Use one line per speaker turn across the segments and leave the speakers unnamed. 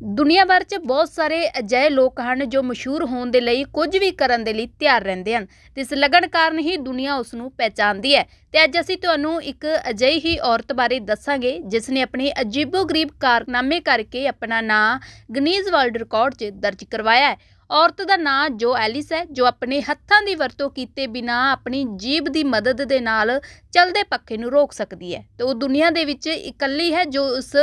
ਦੁਨੀਆ ਭਰ 'ਚ ਬਹੁਤ ਸਾਰੇ ਅਜਿਹੇ ਲੋਕ ਹਨ ਜੋ ਮਸ਼ਹੂਰ ਹੋਣ ਦੇ ਲਈ ਕੁਝ ਵੀ ਕਰਨ ਦੇ ਲਈ ਤਿਆਰ ਰਹਿੰਦੇ ਹਨ ਤੇ ਇਸ ਲਗਨ ਕਾਰਨ ਹੀ ਦੁਨੀਆ ਉਸ ਨੂੰ ਪਹਿਚਾਨਦੀ ਹੈ ਤੇ ਅੱਜ ਅਸੀਂ ਤੁਹਾਨੂੰ ਇੱਕ ਅਜਿਹੀ ਹੀ ਔਰਤ ਬਾਰੇ ਦੱਸਾਂਗੇ ਜਿਸ ਨੇ ਆਪਣੇ ਅਜੀਬੋ-ਗਰੀਬ ਕਾਰਨਾਮੇ ਕਰਕੇ ਆਪਣਾ ਨਾਂ ਗਨੀਜ਼ ਵਰਲਡ ਰਿਕਾਰਡ 'ਚ ਦਰਜ ਕਰਵਾਇਆ ਹੈ। ਔਰਤ ਦਾ ਨਾਂ ਜੋ ਐਲਿਸ ਹੈ, ਜੋ ਆਪਣੇ ਹੱਥਾਂ ਦੀ ਵਰਤੋਂ ਕੀਤੇ ਬਿਨਾਂ ਆਪਣੀ ਜੀਭ ਦੀ ਮਦਦ ਦੇ ਨਾਲ ਚਲਦੇ ਪੱਖੇ ਨੂੰ ਰੋਕ ਸਕਦੀ ਹੈ। ਤੇ ਉਹ ਦੁਨੀਆ ਦੇ ਵਿੱਚ ਇਕੱਲੀ ਹੈ ਜੋ ਉਸ,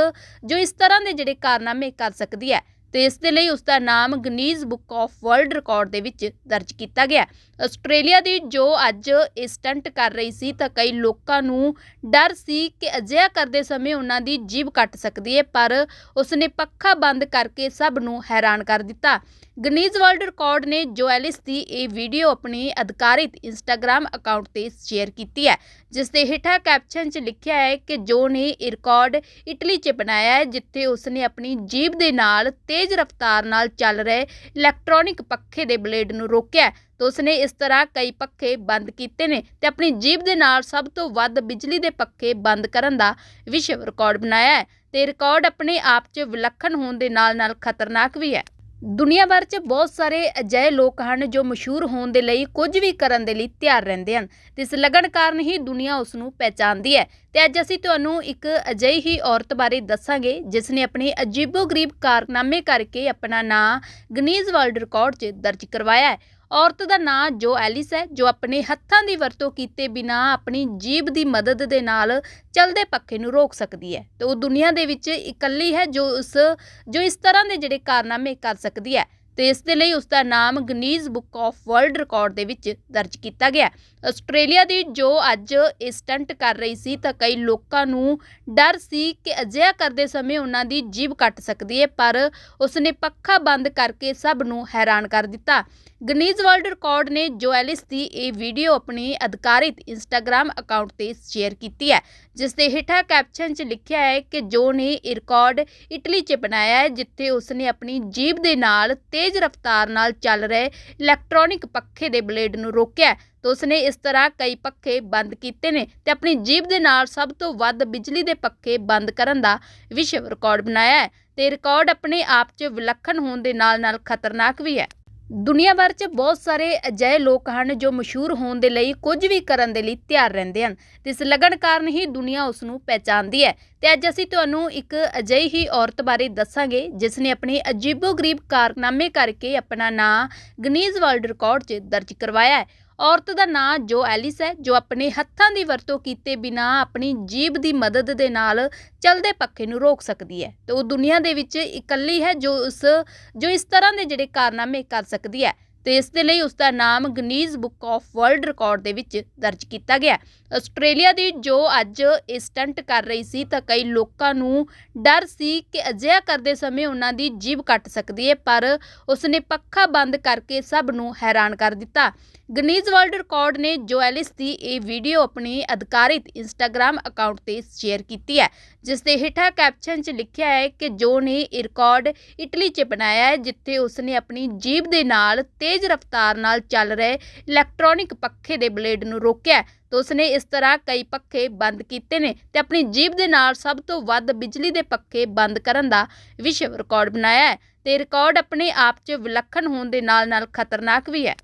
ਜੋ ਇਸ ਤਰ੍ਹਾਂ ਦੇ ਜਿਹੜੇ ਕਾਰਨਾਮੇ ਕਰ ਸਕਦੀ ਹੈ। ਤੇ ਇਸ ਦੇ ਲਈ ਉਸ ਦਾ ਨਾਮ Guinness book of world record ਦੇ ਵਿੱਚ ਦਰਜ ਕੀਤਾ ਗਿਆ ਆਸਟ੍ਰੇਲੀਆ ਦੀ ਜੋ ਅੱਜ ਇਹ ਸਟੰਟ ਕਰ ਰਹੀ ਸੀ ਤਾਂ ਕਈ ਲੋਕਾਂ ਨੂੰ ਡਰ ਸੀ ਕਿ ਅਜਿਹਾ ਕਰਦੇ ਸਮੇਂ ਉਹਨਾਂ ਦੀ ਜੀਭ ਕੱਟ ਸਕਦੀ ਹੈ ਪਰ ਉਸਨੇ ਪੱਖਾ ਬੰਦ ਕਰਕੇ ਸਭ ਨੂੰ ਹੈਰਾਨ ਕਰ ਦਿੱਤਾ। ਗਨੀਜ਼ ਵਰਲਡ ਰਿਕਾਰਡ ਨੇ ਜੋਐਲਿਸ ਦੀ ਇਹ ਵੀਡੀਓ ਆਪਣੀ ਅਧਿਕਾਰਿਤ ਇੰਸਟਾਗ੍ਰam ਅਕਾਊਂਟ ਤੇ ਸ਼ੇਅਰ ਕੀਤੀ ਹੈ, ਜਿਸ ਦੇ ਹੇਠਾਂ ਕੈਪਸ਼ਨ 'ਚ ਲਿਖਿਆ ਹੈ ਕਿ ਜੋ ਨੇ ਇਹ ਰਿਕਾਰਡ ਇਟਲੀ 'ਚ ਬਣਾਇਆ ਹੈ, ਜਿੱਥੇ ਉਸ ਨੇ ਆਪਣੀ ਜੀਭ ਦੇ ਨਾਲ ਤੇ ਤੇਜ਼ ਰਫ਼ਤਾਰ ਨਾਲ ਚੱਲ ਰਹੇ ਇਲੈਕਟ੍ਰੋਨਿਕ ਪੱਖੇ ਦੇ ਬਲੇਡ ਨੂੰ ਰੋਕਿਆ ਤਾਂ ਉਸਨੇ ਇਸ ਤਰ੍ਹਾਂ ਕਈ ਪੱਖੇ ਬੰਦ ਕੀਤੇ ਨੇ ਤੇ ਆਪਣੀ ਜੀਭ ਦੇ ਨਾਲ ਸਭ ਤੋਂ ਵੱਧ ਬਿਜਲੀ ਦੇ ਪੱਖੇ ਬੰਦ ਕਰਨ ਦਾ ਵਿਸ਼ਵ ਰਿਕਾਰਡ ਬਣਾਇਆ ਹੈ ਤੇ ਰਿਕਾਰਡ ਆਪਣੇ ਆਪ 'ਚ ਵਿਲੱਖਣ ਹੋਣ ਦੇ ਨਾਲ-ਨਾਲ ਖਤਰਨਾਕ ਵੀ ਹੈ। ਦੁਨੀਆ ਭਰ 'ਚ ਬਹੁਤ ਸਾਰੇ ਅਜਿਹੇ ਲੋਕ ਹਨ ਜੋ ਮਸ਼ਹੂਰ ਹੋਣ ਦੇ ਲਈ ਕੁਝ ਵੀ ਕਰਨ ਦੇ ਲਈ ਤਿਆਰ ਰਹਿੰਦੇ ਹਨ। ਤੇ ਇਸ ਲਗਨ ਕਾਰਨ ਹੀ ਦੁਨੀਆ ਉਸ ਨੂੰ ਪਹਿਚਾਨਦੀ ਹੈ। ਤੇ ਅੱਜ ਅਸੀਂ ਤੁਹਾਨੂੰ ਇੱਕ ਅਜਿਹੀ ਹੀ ਔਰਤ ਬਾਰੇ ਦੱਸਾਂਗੇ, ਜਿਸ ਨੇ ਆਪਣੀ ਅਜੀਬੋ-ਗਰੀਬ ਕਾਰਨਾਮੇ ਕਰਕੇ ਆਪਣਾ ਨਾਂ ਗਨੀਜ਼ ਵਰਲਡ ਰਿਕਾਰਡ 'ਚ ਦਰਜ ਕਰਵਾਇਆ ਹੈ। ਔਰਤ ਦਾ ਨਾਂ ਜੋ ਐਲਿਸ ਹੈ, ਜੋ ਆਪਣੇ ਹੱਥਾਂ ਦੀ ਵਰਤੋਂ ਕੀਤੇ ਬਿਨਾ ਆਪਣੀ ਜੀਬ ਦੀ ਮਦਦ ਦੇ ਨਾਲ ਚਲਦੇ ਪੱਖੇ ਨੂੰ ਰੋਕ ਸਕਦੀ ਹੈ। ਤੇ ਉਹ ਦੁਨੀਆ ਦੇ ਵਿੱਚ ਇਕੱਲੀ ਹੈ ਜੋ ਉਸ, ਜੋ ਇਸ ਤਰ੍ਹਾਂ ਦੇ ਜਿਹੜੇ ਕਾਰਨਾਮੇ ਕਰ ਸਕਦੀ ਹੈ। ਤੇ ਇਸ ਦੇ ਲਈ ਉਸ ਦਾ ਨਾਮ Guinness book of world record ਦੇ ਵਿੱਚ ਦਰਜ ਕੀਤਾ ਗਿਆ ਆਸਟ੍ਰੇਲੀਆ ਦੀ ਜੋ ਅੱਜ ਇਹ ਸਟੰਟ ਕਰ ਰਹੀ ਸੀ ਤਾਂ ਕਈ ਲੋਕਾਂ ਨੂੰ ਡਰ ਸੀ ਕਿ ਅਜਿਹਾ ਕਰਦੇ ਸਮੇਂ ਉਹਨਾਂ ਦੀ ਜੀਭ ਕੱਟ ਸਕਦੀ ਹੈ, ਪਰ ਉਸ ਨੇ ਪੱਖਾ ਬੰਦ ਕਰਕੇ ਸਭ ਨੂੰ ਹੈਰਾਨ ਕਰ ਦਿੱਤਾ। ਗਨੀਜ਼ ਵਰਲਡ ਰਿਕਾਰਡ ਨੇ ਜੋਐਲਿਸ ਦੀ ਇਹ ਵੀਡੀਓ ਆਪਣੀ ਅਧਿਕਾਰਿਤ ਇੰਸਟਾਗ੍ਰam ਅਕਾਊਂਟ ਤੇ ਸ਼ੇਅਰ ਕੀਤੀ ਹੈ, ਜਿਸ ਦੇ ਹੇਠਾਂ ਕੈਪਸ਼ਨ 'ਚ ਲਿਖਿਆ ਹੈ ਕਿ ਜੋ ਨੇ ਇਹ ਰਿਕਾਰਡ ਇਟਲੀ 'ਚ ਬਣਾਇਆ ਹੈ, ਜਿੱਥੇ ਉਸਨੇ ਆਪਣੀ ਜੀਭ ਦੇ ਨਾਲ ਤੇਜ਼ ਰਫ਼ਤਾਰ ਨਾਲ ਚੱਲ ਰਹੇ ਇਲੈਕਟ੍ਰੋਨਿਕ ਪੱਖੇ ਦੇ ਬਲੇਡ ਨੂੰ ਰੋਕਿਆ ਤਾਂ ਉਸਨੇ ਇਸ ਤਰ੍ਹਾਂ ਕਈ ਪੱਖੇ ਬੰਦ ਕੀਤੇ ਨੇ ਤੇ ਆਪਣੀ ਜੀਭ ਦੇ ਨਾਲ ਸਭ ਤੋਂ ਵੱਧ ਬਿਜਲੀ ਦੇ ਪੱਖੇ ਬੰਦ ਕਰਨ ਦਾ ਵਿਸ਼ਵ ਰਿਕਾਰਡ ਬਣਾਇਆ ਹੈ ਤੇ ਰਿਕਾਰਡ ਆਪਣੇ ਆਪ 'ਚ ਵਿਲੱਖਣ ਹੋਣ ਦੇ ਨਾਲ-ਨਾਲ ਖਤਰਨਾਕ ਵੀ ਹੈ। ਦੁਨੀਆ ਭਰ 'ਚ ਬਹੁਤ ਸਾਰੇ ਅਜਿਹੇ ਲੋਕ ਹਨ ਜੋ ਮਸ਼ਹੂਰ ਹੋਣ ਦੇ ਲਈ ਕੁਝ ਵੀ ਕਰਨ ਦੇ ਲਈ ਤਿਆਰ ਰਹਿੰਦੇ ਹਨ ਤੇ ਇਸ ਲਗਨ ਕਾਰਨ ਹੀ ਦੁਨੀਆ ਉਸ ਨੂੰ ਪਹਿਚਾਨਦੀ ਹੈ ਤੇ ਅੱਜ ਅਸੀਂ ਤੁਹਾਨੂੰ ਇੱਕ ਅਜਿਹੀ ਹੀ ਔਰਤ ਬਾਰੇ ਦੱਸਾਂਗੇ ਜਿਸ ਨੇ ਆਪਣੇ ਅਜੀਬੋ-ਗਰੀਬ ਕਾਰਨਾਮੇ ਕਰਕੇ ਆਪਣਾ ਨਾਂ ਗਨੀਜ਼ ਵਰਲਡ ਰਿਕਾਰਡ 'ਚ ਦਰਜ ਕਰਵਾਇਆ ਹੈ। ਔਰਤ ਦਾ ਨਾਂ ਜੋ ਐਲਿਸ ਹੈ, ਜੋ ਆਪਣੇ ਹੱਥਾਂ ਦੀ ਵਰਤੋਂ ਕੀਤੇ ਬਿਨਾਂ ਆਪਣੀ ਜੀਭ ਦੀ ਮਦਦ ਦੇ ਨਾਲ ਚਲਦੇ ਪੱਖੇ ਨੂੰ ਰੋਕ ਸਕਦੀ ਹੈ। ਤੇ ਉਹ ਦੁਨੀਆ ਦੇ ਵਿੱਚ ਇਕੱਲੀ ਹੈ ਜੋ ਉਸ, ਜੋ ਇਸ ਤਰ੍ਹਾਂ ਦੇ ਜਿਹੜੇ ਕਾਰਨਾਮੇ ਕਰ ਸਕਦੀ ਹੈ। ਤੇ ਇਸ ਦੇ ਲਈ ਉਸ ਦਾ ਨਾਮ Guinness book of world record ਦੇ ਵਿੱਚ ਦਰਜ ਕੀਤਾ ਗਿਆ ਆਸਟ੍ਰੇਲੀਆ ਦੀ ਜੋ ਅੱਜ ਇਹ ਸਟੰਟ ਕਰ ਰਹੀ ਸੀ, ਤਾਂ ਕਈ ਲੋਕਾਂ ਨੂੰ ਡਰ ਸੀ ਕਿ ਅਜਿਹਾ ਕਰਦੇ ਸਮੇਂ ਉਹਨਾਂ ਦੀ ਜੀਭ ਕੱਟ ਸਕਦੀ ਹੈ, ਪਰ ਉਸਨੇ ਪੱਖਾ ਬੰਦ ਕਰਕੇ ਸਭ ਨੂੰ ਹੈਰਾਨ ਕਰ ਦਿੱਤਾ। ਗਨੀਜ਼ ਵਰਲਡ ਰਿਕਾਰਡ ਨੇ ਜੋਐਲਿਸ ਦੀ ਇਹ ਵੀਡੀਓ ਆਪਣੀ ਅਧਿਕਾਰਿਤ ਇੰਸਟਾਗ੍ਰam ਅਕਾਊਂਟ ਤੇ ਸ਼ੇਅਰ ਕੀਤੀ ਹੈ, ਜਿਸ ਦੇ ਹੇਠਾਂ ਕੈਪਸ਼ਨ 'ਚ ਲਿਖਿਆ ਹੈ ਕਿ ਜੋ ਨੇ ਇਹ ਰਿਕਾਰਡ ਇਟਲੀ 'ਚ ਬਣਾਇਆ ਹੈ, ਜਿੱਥੇ ਉਸ ਨੇ ਆਪਣੀ ਜੀਭ ਦੇ ਨਾਲ ਤੇਜ਼ ਰਫ਼ਤਾਰ ਨਾਲ ਚੱਲ ਰਹੇ ਇਲੈਕਟ੍ਰੋਨਿਕ ਪੱਖੇ ਦੇ ਬਲੇਡ ਨੂੰ ਰੋਕਿਆ ਤਾਂ ਉਸਨੇ ਇਸ ਤਰ੍ਹਾਂ ਕਈ ਪੱਖੇ ਬੰਦ ਕੀਤੇ ਨੇ ਤੇ ਆਪਣੀ ਜੀਭ ਦੇ ਨਾਲ ਸਭ ਤੋਂ ਵੱਧ ਬਿਜਲੀ ਦੇ ਪੱਖੇ ਬੰਦ ਕਰਨ ਦਾ ਵਿਸ਼ਵ ਰਿਕਾਰਡ ਬਣਾਇਆ ਹੈ ਤੇ ਰਿਕਾਰਡ ਆਪਣੇ ਆਪ 'ਚ ਵਿਲੱਖਣ ਹੋਣ ਦੇ ਨਾਲ-ਨਾਲ ਖਤਰਨਾਕ ਵੀ ਹੈ।